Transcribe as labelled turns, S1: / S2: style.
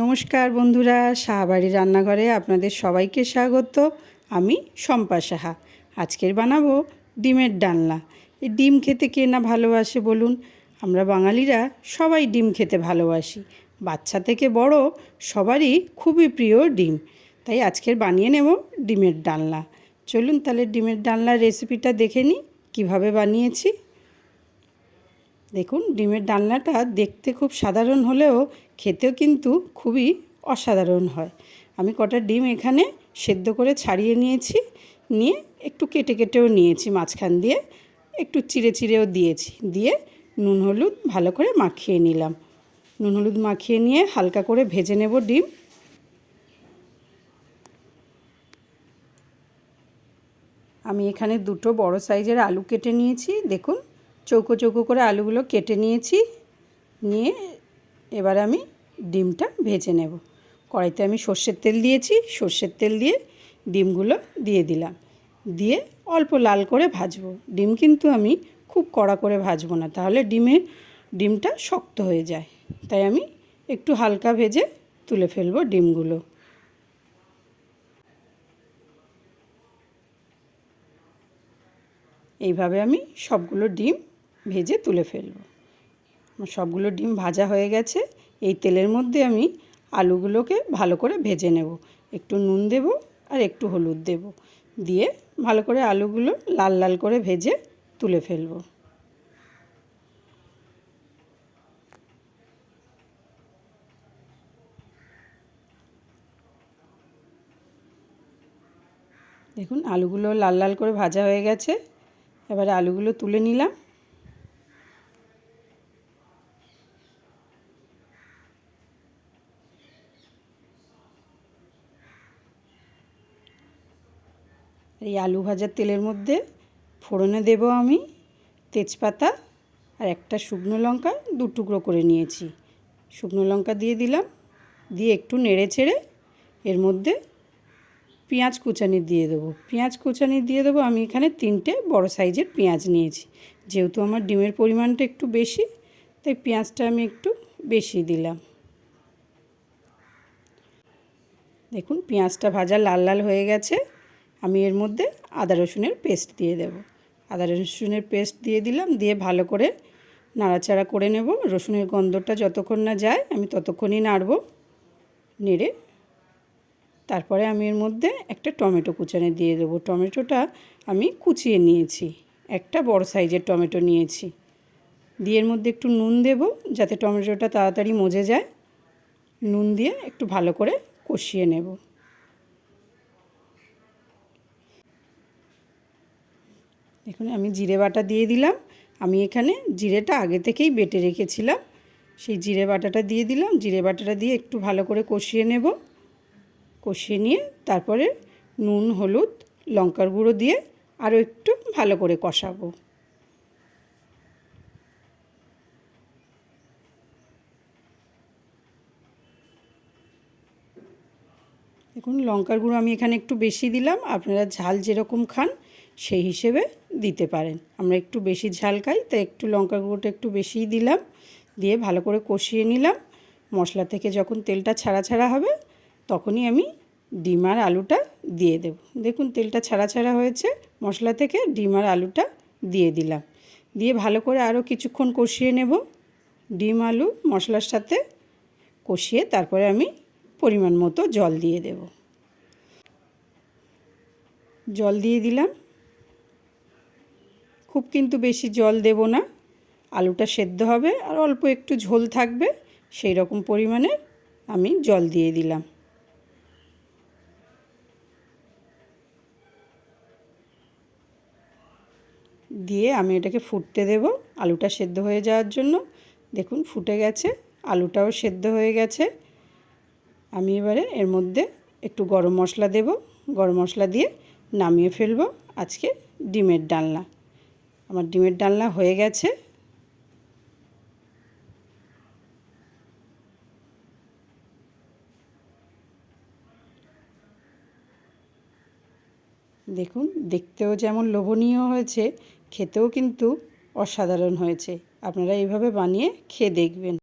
S1: নমস্কার বন্ধুরা সাহাবাড়ি রান্নাঘরে আপনাদের সবাইকে স্বাগত। আমি শম্পা সাহা। আজকের বানাবো ডিমের ডালনা। এই ডিম খেতে কে না ভালোবাসে বলুন? আমরা বাঙালিরা সবাই ডিম খেতে ভালোবাসি। বাচ্চা থেকে বড় সবারই খুবই প্রিয় ডিম। তাই আজকের বানিয়ে নেব ডিমের ডালনা। চলুন তাহলে ডিমের ডালনার রেসিপিটা দেখে নিই। কীভাবে বানিয়েছি দেখুন, ডিমের ডালনাটা দেখতে খুব সাধারণ হলেও খেতেও কিন্তু খুবই অসাধারণ হয়। আমি কটা ডিম এখানে সেদ্ধ করে ছাড়িয়ে নিয়েছি, নিয়ে একটু কেটে কেটেও নিয়েছি, মাঝখান দিয়ে একটু চিড়ে চিড়েও দিয়েছি, দিয়ে নুন হলুদ ভালো করে মাখিয়ে নিলাম। নুন হলুদ মাখিয়ে নিয়ে হালকা করে ভেজে নেব ডিম। আমি এখানে দুটো বড় সাইজের আলু কেটে নিয়েছি, দেখুন চৌকো চৌকো করে আলুগুলো কেটে নিয়েছি। নিয়ে এবার আমি ডিমটা ভেজে নেব। কড়াইতে আমি সর্ষের তেল দিয়েছি। সর্ষের তেল দিয়ে ডিমগুলো দিয়ে দিলাম। দিয়ে অল্প লাল করে ভাজবো। ডিম কিন্তু আমি খুব কড়া করে ভাজবো না, তাহলে ডিমে ডিমটা শক্ত হয়ে যায়। তাই আমি একটু হালকা ভেজে তুলে ফেলব ডিমগুলো। এইভাবে আমি সবগুলো ডিম ভেজে তুলে ফেলব। আমার সবগুলো ডিম ভাজা হয়ে গেছে। এই তেলের মধ্যে আমি আলুগুলোকে ভালো করে ভেজে নেব। একটু নুন দেব আর একটু হলুদ দেব। দিয়ে ভালো করে আলুগুলো লাল লাল করে ভেজে তুলে ফেলব। দেখুন, আলুগুলো লাল লাল করে ভাজা হয়ে গেছে। এবারে আলুগুলো তুলে নিলাম। এই আলু ভাজার তেলের মধ্যে ফোড়নে দেব আমি তেজপাতা আর একটা শুকনো লঙ্কা, দু টুকরো করে নিয়েছি। শুকনো লঙ্কা দিয়ে দিলাম, দিয়ে একটু নেড়ে ছেড়ে এর মধ্যে পেঁয়াজ কুচানি দিয়ে দেবো। পেঁয়াজ কুচানি দিয়ে দেবো, আমি এখানে তিনটে বড় সাইজের পেঁয়াজ নিয়েছি। যেহেতু আমার ডিমের পরিমাণটা একটু বেশি, তাই পেঁয়াজটা আমি একটু বেশি দিলাম। দেখুন, পেঁয়াজটা ভাজা লাল লাল হয়ে গেছে। আমি এর মধ্যে আদা রসুনের পেস্ট দিয়ে দেব। আদা রসুনের পেস্ট দিয়ে দিলাম, দিয়ে ভালো করে নাড়াচাড়া করে নেব। রসুনের গন্ধটা যতক্ষণ না যায় আমি ততক্ষণই নাড়ব, নেড়ে। তারপরে আমি এর মধ্যে একটা টমেটো কুচানে দিয়ে দেবো। টমেটোটা আমি কুচিয়ে নিয়েছি, একটা বড় সাইজের টমেটো নিয়েছি। দিয়ে এর মধ্যে একটু নুন দেব, যাতে টমেটোটা তাড়াতাড়ি মজে যায়। নুন দিয়ে একটু ভালো করে কষিয়ে নেব। দেখুন আমি জিরে বাটা দিয়ে দিলাম। আমি এখানে জিরেটা আগে থেকেই বেটে রেখেছিলাম। সেই জিরে বাটাটা দিয়ে দিলাম। জিরে বাটাটা দিয়ে একটু ভালো করে কষিয়ে নেব। কষিয়ে নিয়ে তারপরে নুন, হলুদ, লঙ্কার গুঁড়ো দিয়ে আরও একটু ভালো করে কষাবো। দেখুন লঙ্কার গুঁড়ো আমি এখানে একটু বেশি দিলাম। আপনারা ঝাল যেরকম খান সেই হিসেবে দিতে পারেন। আমরা একটু বেশি ঝাল খাই, তাই একটু লঙ্কা গুঁড়োটা একটু বেশিই দিলাম। দিয়ে ভালো করে কষিয়ে নিলাম। মশলা থেকে যখন তেলটা ছাড়া ছাড়া হবে, তখনই আমি ডিম আর আলুটা দিয়ে দেব। দেখুন, তেলটা ছাড়া ছাড়া হয়েছে। মশলা থেকে ডিম আর আলুটা দিয়ে দিলাম। দিয়ে ভালো করে আরও কিছুক্ষণ কষিয়ে নেব। ডিম, আলু, মশলার সাথে কষিয়ে তারপরে আমি পরিমাণ মতো জল দিয়ে দেব। জল দিয়ে দিলাম। খুব কিন্তু বেশি জল দেব না। আলুটা সেদ্ধ হবে আর অল্প একটু ঝোল থাকবে, সেই রকম পরিমাণে আমি জল দিয়ে দিলাম। দিয়ে আমি এটাকে ফুটতে দেব আলুটা সেদ্ধ হয়ে যাওয়ার জন্য। দেখুন ফুটে গেছে, আলুটাও সেদ্ধ হয়ে গেছে। আমি এবারে এর মধ্যে একটু গরম মশলা দেব, গরম মশলা দিয়ে নামিয়ে ফেলব আজকে ডিমের ডালনা। আমার ডিমের ডালনা হয়ে গেছে। দেখুন, দেখতেও যেমন লোভনীয় হয়েছে, খেতেও কিন্তু অসাধারণ হয়েছে। আপনারা এইভাবে বানিয়ে খেয়ে দেখবেন।